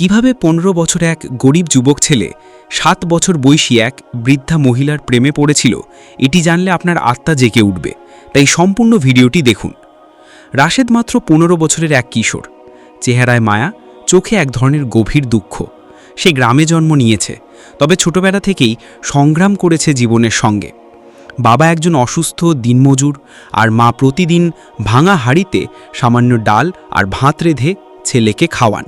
কীভাবে পনেরো বছর এক গরিব যুবক ছেলে, সাত বছর বয়সী এক বৃদ্ধা মহিলার প্রেমে পড়েছিল, এটি জানলে আপনার আত্মা জেগে উঠবে। তাই সম্পূর্ণ ভিডিওটি দেখুন। রাশেদ মাত্র পনেরো বছরের এক কিশোর। চেহারায় মায়া, চোখে এক ধরনের গভীর দুঃখ। সে গ্রামে জন্ম নিয়েছে, তবে ছোটবেলা থেকেই সংগ্রাম করেছে জীবনের সঙ্গে। বাবা একজন অসুস্থ, দিনমজুর, আর মা প্রতিদিন ভাঙা হাড়িতে সামান্য ডাল আর ভাত রেধে ছেলেকে খাওয়ান।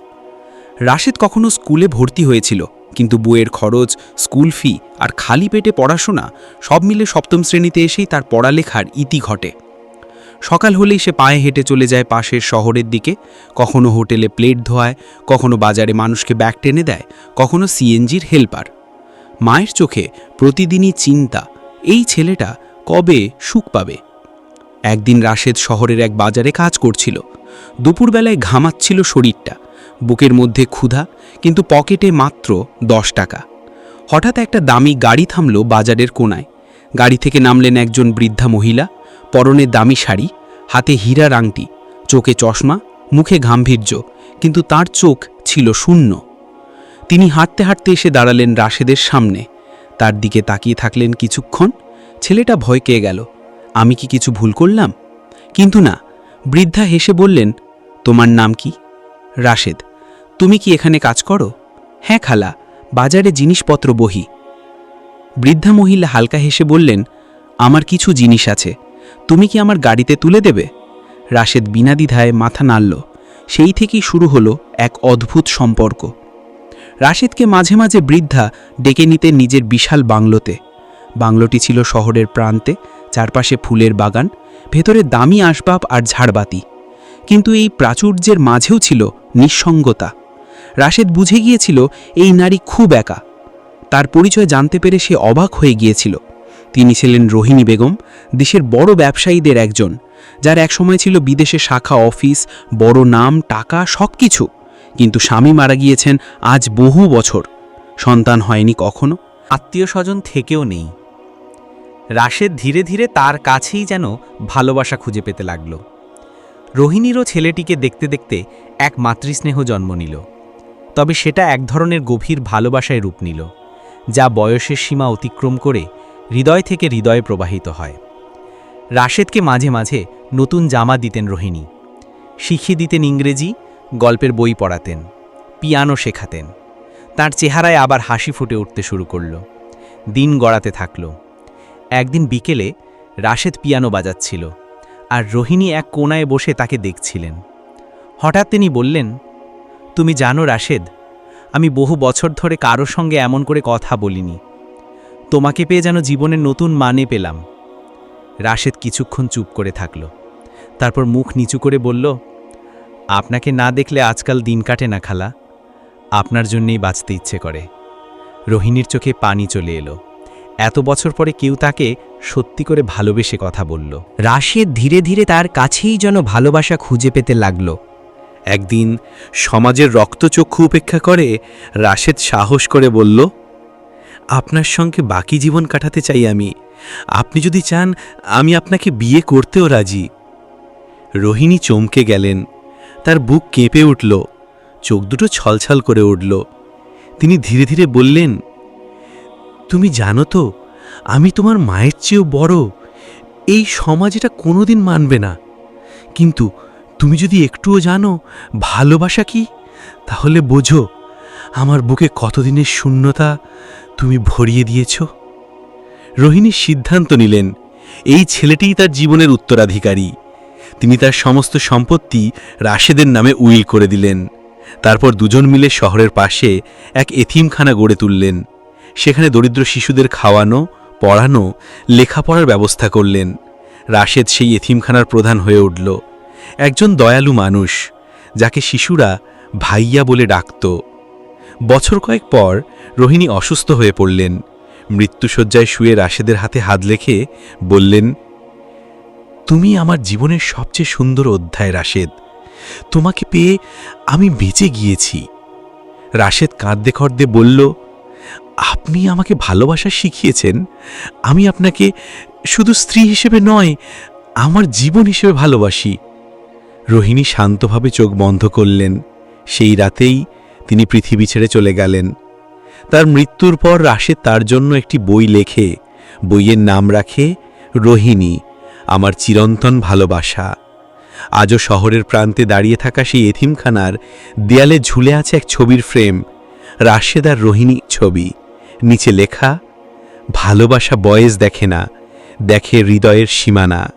রাশেদ কখনো স্কুলে ভর্তি হয়েছিল, কিন্তু বইয়ের খরচ, স্কুল ফি আর খালি পেটে পড়াশোনা সব মিলে সপ্তম শ্রেণীতে এসেই তার পড়ালেখার ইতি ঘটে। সকাল হলেই সে পায়ে হেঁটে চলে যায় পাশের শহরের দিকে। কখনো হোটেলে প্লেট ধোয়ায়, কখনো বাজারে মানুষকে ব্যাগ টেনে দেয়, কখনো সিএনজির হেল্পার। মায়ের চোখে প্রতিদিনই চিন্তা, এই ছেলেটা কবে সুখ পাবে? একদিন রাশেদ শহরের এক বাজারে কাজ করছিল। দুপুরবেলায় ঘামাচ্ছিল শরীরটা। বুকের মধ্যে ক্ষুধা, কিন্তু পকেটে মাত্র দশ টাকা। হঠাৎ একটা দামি গাড়ি থামল বাজারের কোনায় গাড়ি থেকে নামলেন একজন বৃদ্ধা মহিলা, পরনে দামি শাড়ি, হাতে হীরার আংটি চোখে চশমা, মুখে গাম্ভীর্য, কিন্তু তার চোখ ছিল শূন্য। তিনি হাঁটতে হাঁটতে এসে দাঁড়ালেন রাশেদের সামনে। তার দিকে তাকিয়ে থাকলেন কিছুক্ষণ। ছেলেটা ভয় পেয়ে গেল, আমি কি কিছু ভুল করলাম? কিন্তু না। বৃদ্ধা হেসে বললেন, তোমার নাম কি? রাশেদ, তুমি কি এখানে কাজ করো? হ্যাঁ খালা, বাজারে জিনিসপত্র বহি। বৃদ্ধা মহিলা হালকা হেসে বললেন, আমার কিছু জিনিস আছে, তুমি কি আমার গাড়িতে তুলে দেবে? রাশেদ বিনা দ্বিধায় মাথা নাড়ল, সেই থেকেই শুরু হলো এক অদ্ভুত সম্পর্ক। রাশেদকে মাঝে মাঝে বৃদ্ধা ডেকে নিতে নিজের বিশাল বাংলোতে। বাংলোটি ছিল শহরের প্রান্তে, চারপাশে ফুলের বাগান, ভেতরে দামি আসবাব আর ঝাড়বাতি। কিন্তু এই প্রাচুর্যের মাঝেও ছিল নিঃসঙ্গতা। রাশেদ বুঝে গিয়েছিল এই নারী খুব একা। তার পরিচয় জানতে পেরে সে অবাক হয়ে গিয়েছিল। তিনি ছিলেন রোহিণী বেগম, দেশের বড় ব্যবসায়ীদের একজন, যার একসময় ছিল বিদেশে শাখা, অফিস, বড় নাম, টাকা সব কিছু কিন্তু স্বামী মারা গিয়েছেন আজ বহু বছর। সন্তান হয়নি কখনো। আত্মীয় স্বজন থেকেও নেই। রাশেদ ধীরে ধীরে তার কাছেই যেন ভালোবাসা খুঁজে পেতে লাগল। রোহিণীরও ছেলেটিকে দেখতে দেখতে এক মাতৃস্নেহ জন্ম নিল। তবে সেটা এক ধরনের গভীর ভালোবাসায় রূপ নিল, যা বয়সের সীমা অতিক্রম করে হৃদয় থেকে হৃদয়ে প্রবাহিত হয়। রাশেদকে মাঝে মাঝে নতুন জামা দিতেন রোহিণী। শিখিয়ে দিতেন ইংরেজি, গল্পের বই পড়াতেন, পিয়ানো শেখাতেন। তার চেহারায় আবার হাসি ফুটে উঠতে শুরু করল। দিন গড়াতে থাকল। একদিন বিকেলে রাশেদ পিয়ানো বাজাচ্ছিল। আর রোহিণী এক কোনায় বসে তাকে দেখছিলেন। হঠাৎ তিনি বললেন, তুমি জানো রাশেদ, আমি বহু বছর ধরে কারও সঙ্গে এমন করে কথা বলিনি। তোমাকে পেয়ে যেন জীবনের নতুন মানে পেলাম। রাশেদ কিছুক্ষণ চুপ করে থাকল। তারপর মুখ নিচু করে বলল, আপনাকে না দেখলে আজকাল দিন কাটে না খালা। আপনার জন্যেই বাঁচতে ইচ্ছে করে। রোহিণীর চোখে পানি চলে এলো। এত বছর পরে কেউ তাকে সত্যি করে ভালোবেসে কথা বলল। রাশেদ ধীরে ধীরে তার কাছেই যেন ভালোবাসা খুঁজে পেতে লাগল। একদিন সমাজের রক্তচক্ষু উপেক্ষা করে রাশেদ সাহস করে বলল, আপনার সঙ্গে বাকি জীবন কাটাতে চাই আমি। আপনি যদি চান, আমি আপনাকে বিয়ে করতেও রাজি। রোহিণী চমকে গেলেন। তার বুক কেঁপে উঠল। চোখ দুটো ছলছল করে উঠল। তিনি ধীরে ধীরে বললেন তুমি জানো তো, আমি তোমার মায়ের চেয়েও বড়। এই সমাজ এটা কোনোদিন মানবে না। কিন্তু তুমি যদি একটুও জানো, ভালোবাসা কি? তাহলে বোঝো, আমার বুকে কতদিনের শূন্যতা তুমি ভরিয়ে দিয়েছ। রোহিণী সিদ্ধান্ত নিলেন, এই ছেলেটিই তার জীবনের উত্তরাধিকারী। তিনি তার সমস্ত সম্পত্তি রাশেদের নামে উইল করে দিলেন। তারপর দুজন মিলে শহরের পাশে এক এথিমখানা গড়ে তুললেন। সেখানে দরিদ্র শিশুদের খাওয়ানো, পড়ানো, লেখাপড়ার ব্যবস্থা করলেন। রাশেদ সেই এথিমখানার প্রধান হয়ে উঠল। একজন দয়ালু মানুষ, যাকে শিশুরা ভাইয়া বলে ডাকত। বছর কয়েক পর রোহিণী অসুস্থ হয়ে পড়লেন। মৃত্যুসজ্জায় শুয়ে রাশেদের হাতে হাত লেখে বললেন, তুমি আমার জীবনের সবচেয়ে সুন্দর অধ্যায়, রাশেদ। তোমাকে পেয়ে আমি বেঁচে গিয়েছি। রাশেদ কাঁদতে খর্দে বলল আপনি আমাকে ভালোবাসা শিখিয়েছেন। আমি আপনাকে শুধু স্ত্রী হিসেবে নয়, আমার জীবন হিসেবে ভালোবাসি। রোহিণী শান্তভাবে চোখ বন্ধ করলেন। সেই রাতেই তিনি পৃথিবী ছেড়ে চলে গেলেন। তার মৃত্যুর পর রাশেদ তার জন্য একটি বই লেখে। বইয়ের নাম রাখে, রোহিণী, আমার চিরন্তন ভালোবাসা। আজও শহরের প্রান্তে দাঁড়িয়ে থাকা সেই এথিমখানার দেয়ালে ঝুলে আছে এক ছবির ফ্রেম রাশেদ আর রোহিণী ছবি। নিচে লেখা, ভালোবাসা বয়েস দেখে না, দেখে হৃদয়ের সীমানা।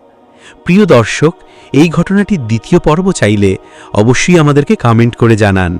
প্রিয় দর্শক, এই ঘটনাটির দ্বিতীয় পর্ব চাইলে অবশ্যই আমাদেরকে কমেন্ট করে জানান।